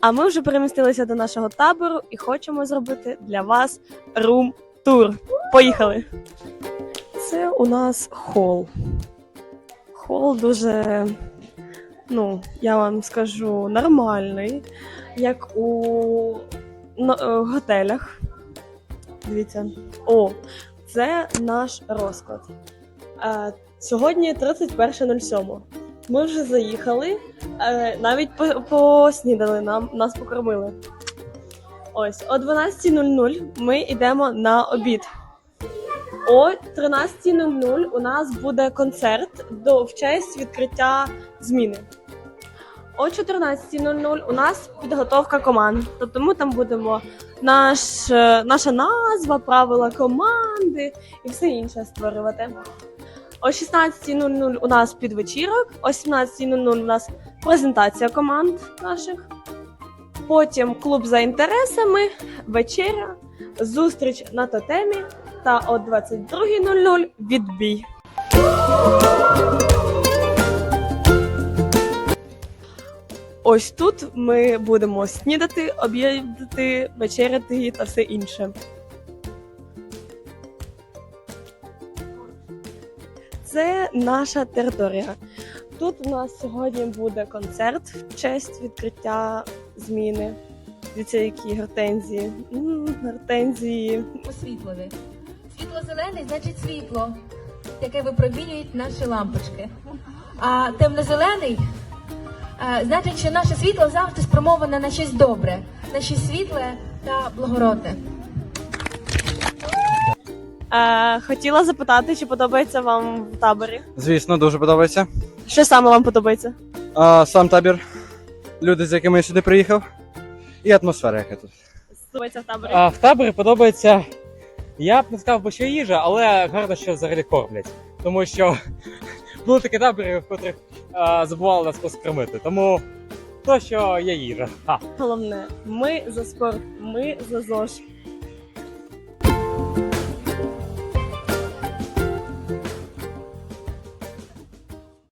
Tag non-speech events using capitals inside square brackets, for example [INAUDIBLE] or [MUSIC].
А ми вже перемістилися до нашого табору і хочемо зробити для вас рум-тур. Поїхали! Це у нас хол. Хол дуже, ну, я вам скажу, нормальний, як у е, готелях. Дивіться. О, це наш розклад. Е, сьогодні 31.07. Ми вже заїхали, е, навіть по- поснідали нам, нас покормили. Ось, о 12.00 ми йдемо на обід. О 13.00 у нас буде концерт до, в честь відкриття зміни. О 14.00 у нас підготовка команд. Тобто ми там будемо наш, е, наша назва, правила команди і все інше створювати. О 16.00 у нас підвечірок, о 17.00 у нас презентація команд наших. Потім клуб за інтересами, вечеря, зустріч на тотемі та о 22.00 відбій. Ось тут ми будемо снідати, обідати, вечеряти та все інше. Це наша територія. Тут у нас сьогодні буде концерт в честь відкриття зміни. Дивіться, які гортензії. Гортензії. освітлене. Світло-зелений значить світло, яке випромінюють наші лампочки. А темно-зелений е, значить, що наше світло завжди спрямоване на щось добре, на щось світле та благородне. Е, хотіла запитати, чи подобається вам в таборі? Звісно, дуже подобається. Що саме вам подобається? А, сам табір, люди, з якими я сюди приїхав, і атмосфера, яка тут. Подобається в таборі? А, в таборі подобається. Я б не сказав, би, що їжа, але гарно, що взагалі кормлять. Тому що [LAUGHS] були такі табори, в котрих а, забували нас поскормити. Тому то, що є їжа. А. Головне, ми за спорт, ми за ЗОЖ.